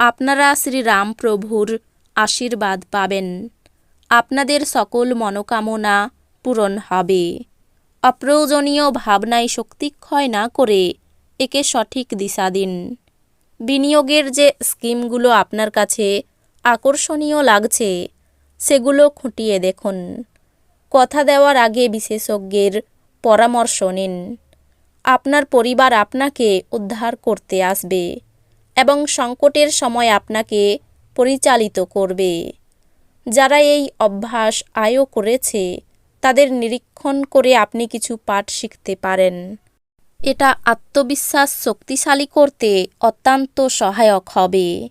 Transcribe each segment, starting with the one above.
আপনারা শ্রীরামপ্রভুর আশীর্বাদ পাবেন। আপনাদের সকল মনোকামনা পূরণ হবে। অপ্রয়োজনীয় ভাবনায় শক্তিক্ষয় না করে একে সঠিক দিশা দিন। বিনিয়োগের যে স্কিমগুলো আপনার কাছে আকর্ষণীয় লাগছে, সেগুলো খুঁটিয়ে দেখুন। কথা দেওয়ার আগে বিশেষজ্ঞের পরামর্শ নিন। আপনার পরিবার আপনাকে উদ্ধার করতে আসবে। এবং সংকটের সময় আপনাকে পরিচালিত করবে। যারা এই অভ্যাস আয়ও করেছে, তাদের নিরীক্ষণ করে আপনি কিছু পাঠ শিখতে পারেন। এটা আত্মবিশ্বাস শক্তিশালী করতে অত্যন্ত সহায়ক হবে।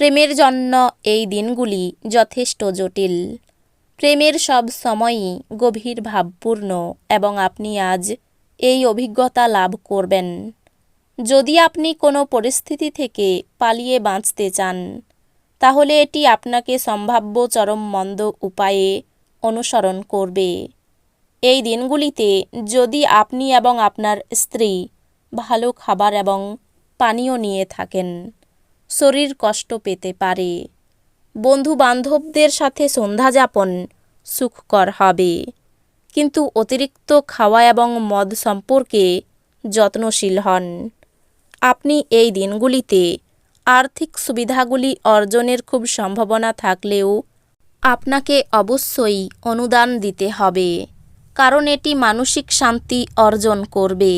প্রেমের জন্য এই দিনগুলি যথেষ্ট জটিল। প্রেমের সব সময়ই গভীর ভাবপূর্ণ এবং আপনি আজ এই অভিজ্ঞতা লাভ করবেন। যদি আপনি কোনো পরিস্থিতি থেকে পালিয়ে বাঁচতে চান, তাহলে এটি আপনাকে সম্ভাব্য চরম মন্দ উপায়ে অনুসরণ করবে। এই দিনগুলিতে যদি আপনি এবং আপনার স্ত্রী ভালো খাবার এবং পানীয় নিয়ে থাকেন, শরীর কষ্ট পেতে পারে। বন্ধু বান্ধবদের সাথে সন্ধ্যা যাপন সুখকর হবে। কিন্তু অতিরিক্ত খাওয়া এবং মদ সম্পর্কে যত্নশীল হন। আপনি এই দিনগুলিতে আর্থিক সুবিধাগুলি অর্জনের খুব সম্ভাবনা থাকলেও আপনাকে অবশ্যই অনুদান দিতে হবে, কারণ এটি মানসিক শান্তি অর্জন করবে।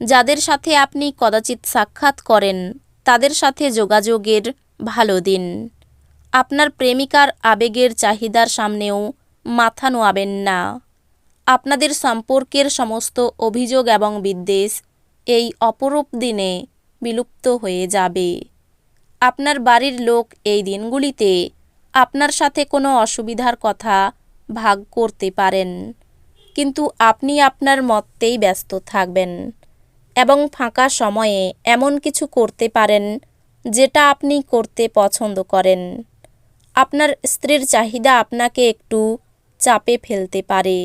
যাদের সাথে আপনি কদাচিৎ সাক্ষাৎ করেন, তাদের সাথে যোগাযোগের ভালো দিন। আপনার প্রেমিকার আবেগের চাহিদার সামনেও মাথা নোয়াবেন না। আপনাদের সম্পর্কের সমস্ত অভিযোগ এবং বিদ্বেষ এই অপরূপ দিনে বিলুপ্ত হয়ে যাবে। আপনার বাড়ির লোক এই দিনগুলিতে আপনার সাথে কোনো অসুবিধার কথা ভাগ করতে পারেন, কিন্তু আপনি আপনার মতেই ব্যস্ত থাকবেন এবং ফাঁকা সময়ে এমন কিছু করতে পারেন যেটা আপনি করতে পছন্দ করেন। আপনার স্ত্রীর চাহিদা আপনাকে একটু চাপে ফেলতে পারে।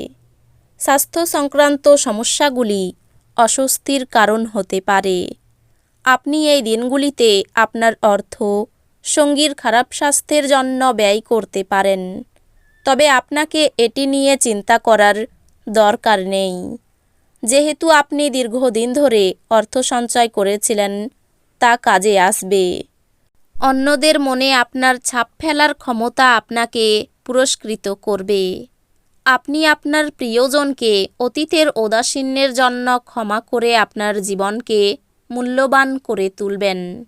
স্বাস্থ্য সংক্রান্ত সমস্যাগুলি অস্বস্তির কারণ হতে পারে। আপনি এই দিনগুলিতে আপনার অর্থ, সঙ্গীর খারাপ স্বাস্থ্যের জন্য ব্যয় করতে পারেন। তবে আপনাকে এটি নিয়ে চিন্তা করার দরকার নেই। যেহেতু আপনি দীর্ঘদিন ধরে অর্থ সঞ্চয় করেছিলেন, তা কাজে আসবে। অন্যদের মনে আপনার ছাপ ফেলার ক্ষমতা আপনাকে পুরস্কৃত করবে। আপনি আপনার প্রিয়জনকে অতীতের ঔদাসীন্যের জন্য ক্ষমা করে আপনার জীবনকে মূল্যবান করে তুলবেন।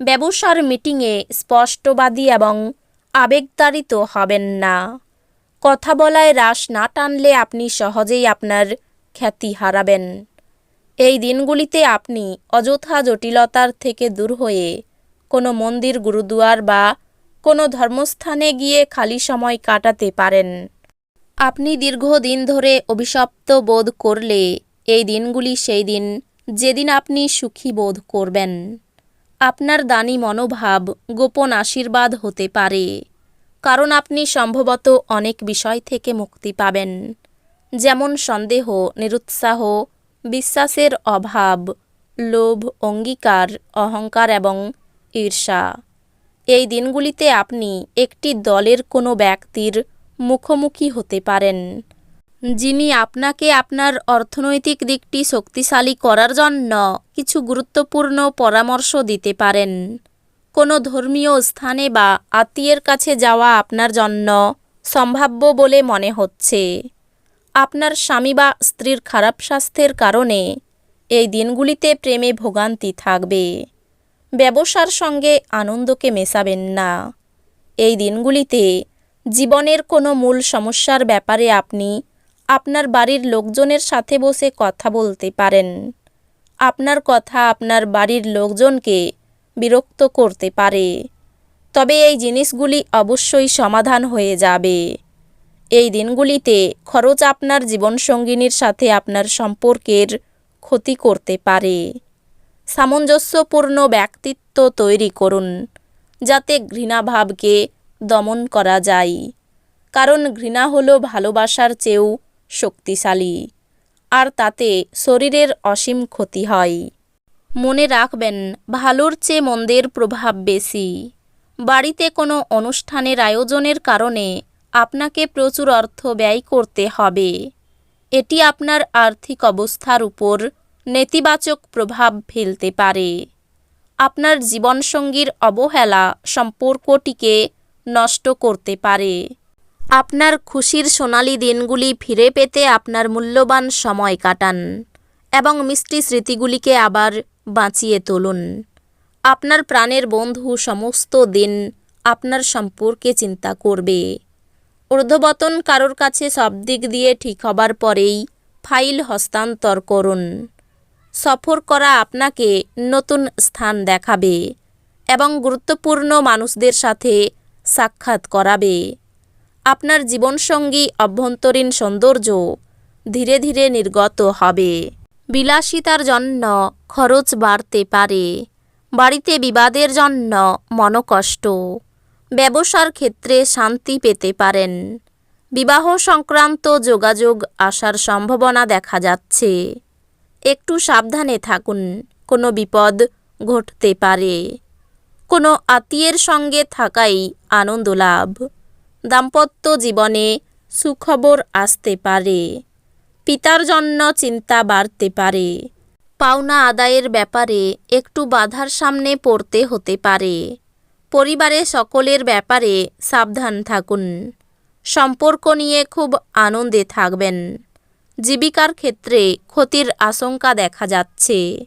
ব্যবসার মিটিংয়ে স্পষ্টবাদী এবং আবেগতাড়িত হবেন না। কথা বলায় রাশ না টানলে আপনি সহজেই আপনার খ্যাতি হারাবেন। এই দিনগুলিতে আপনি অযথা জটিলতার থেকে দূর হয়ে কোনো মন্দির, গুরুদুয়ার বা কোনো ধর্মস্থানে গিয়ে খালি সময় কাটাতে পারেন। আপনি দীর্ঘদিন ধরে অভিশপ্ত বোধ করলে এই দিনগুলি সেই দিন যেদিন আপনি সুখী বোধ করবেন। আপনার দানি মনোভাব গোপন আশীর্বাদ হতে পারে, কারণ আপনি সম্ভবত অনেক বিষয় থেকে মুক্তি পাবেন, যেমন সন্দেহ, নিরুৎসাহ, বিশ্বাসের অভাব, লোভ, অঙ্গীকার, অহংকার এবং ঈর্ষা। এই দিনগুলিতে আপনি একটি দলের কোনো ব্যক্তির মুখোমুখি হতে পারেন। যিনি আপনাকে আপনার অর্থনৈতিক দিকটি শক্তিশালী করার জন্য কিছু গুরুত্বপূর্ণ পরামর্শ দিতে পারেন। কোনো ধর্মীয় স্থানে বা আত্মীয়ের কাছে যাওয়া আপনার জন্য সম্ভাব্য বলে মনে হচ্ছে। আপনার স্বামী বা স্ত্রীর খারাপ স্বাস্থ্যের কারণে এই দিনগুলিতে প্রেমে ভোগান্তি থাকবে। ব্যবসার সঙ্গে আনন্দকে মেশাবেন না। এই দিনগুলিতে জীবনের কোনো মূল সমস্যার ব্যাপারে আপনি আপনার বাড়ির লোকজনের সাথে বসে কথা বলতে পারেন। আপনার কথা আপনার বাড়ির লোকজনকে বিরক্ত করতে পারে। তবে এই জিনিসগুলি অবশ্যই সমাধান হয়ে যাবে। এই দিনগুলিতে খরচ আপনার জীবনসঙ্গিনীর সাথে আপনার সম্পর্কের ক্ষতি করতে পারে। সামঞ্জস্যপূর্ণ ব্যক্তিত্ব তৈরি করুন, যাতে ঘৃণাভাবকে দমন করা যায়। কারণ ঘৃণা হলো ভালোবাসার চেয়েও শক্তিশালী। আর তাতে শরীরের অসীম ক্ষতি হয়। মনে রাখবেন, ভালোর চেয়ে মন্দের প্রভাব বেশি। বাড়িতে কোনো অনুষ্ঠানের আয়োজনের কারণে আপনাকে প্রচুর অর্থ ব্যয় করতে হবে। এটি আপনার আর্থিক অবস্থার উপর নেতিবাচক প্রভাব ফেলতে পারে। আপনার জীবনসঙ্গীর অবহেলা সম্পর্কটিকে নষ্ট করতে পারে। আপনার খুশির সোনালি দিনগুলি ফিরে পেতে আপনার মূল্যবান সময় কাটান এবং মিষ্টি স্মৃতিগুলিকে আবার বাঁচিয়ে তুলুন। আপনার প্রাণের বন্ধু সমস্ত দিন আপনার সম্পর্কে চিন্তা করবে। ঊর্ধ্ববতন কারোর কাছে সব দিক দিয়ে ঠিক হবার পরেই ফাইল হস্তান্তর করুন। সফর করা আপনাকে নতুন স্থান দেখাবে এবং গুরুত্বপূর্ণ মানুষদের সাথে সাক্ষাৎ করাবে। আপনার জীবনসঙ্গী অভ্যন্তরীণ সৌন্দর্য ধীরে ধীরে নির্গত হবে। বিলাসিতার জন্য খরচ বাড়তে পারে। বাড়িতে বিবাদের জন্য মনকষ্ট। ব্যবসার ক্ষেত্রে শান্তি পেতে পারেন। বিবাহ সংক্রান্ত যোগাযোগ আসার সম্ভাবনা দেখা যাচ্ছে। একটু সাবধানে থাকুন, কোনো বিপদ ঘটতে পারে। কোনো আত্মীয়ের সঙ্গে থাকাই আনন্দ লাভ দাম্পত্য জীবনে সুখবর আসতে পারে। পিতার জন্য চিন্তা বাড়তে পারে। পাওনা আদায়ের ব্যাপারে একটু বাধার সামনে পড়তে হতে পারে। পরিবারে সকলের ব্যাপারে সাবধান থাকুন। সম্পর্ক নিয়ে খুব আনন্দে থাকবেন। জীবিকার ক্ষেত্রে ক্ষতির আশঙ্কা দেখা যাচ্ছে।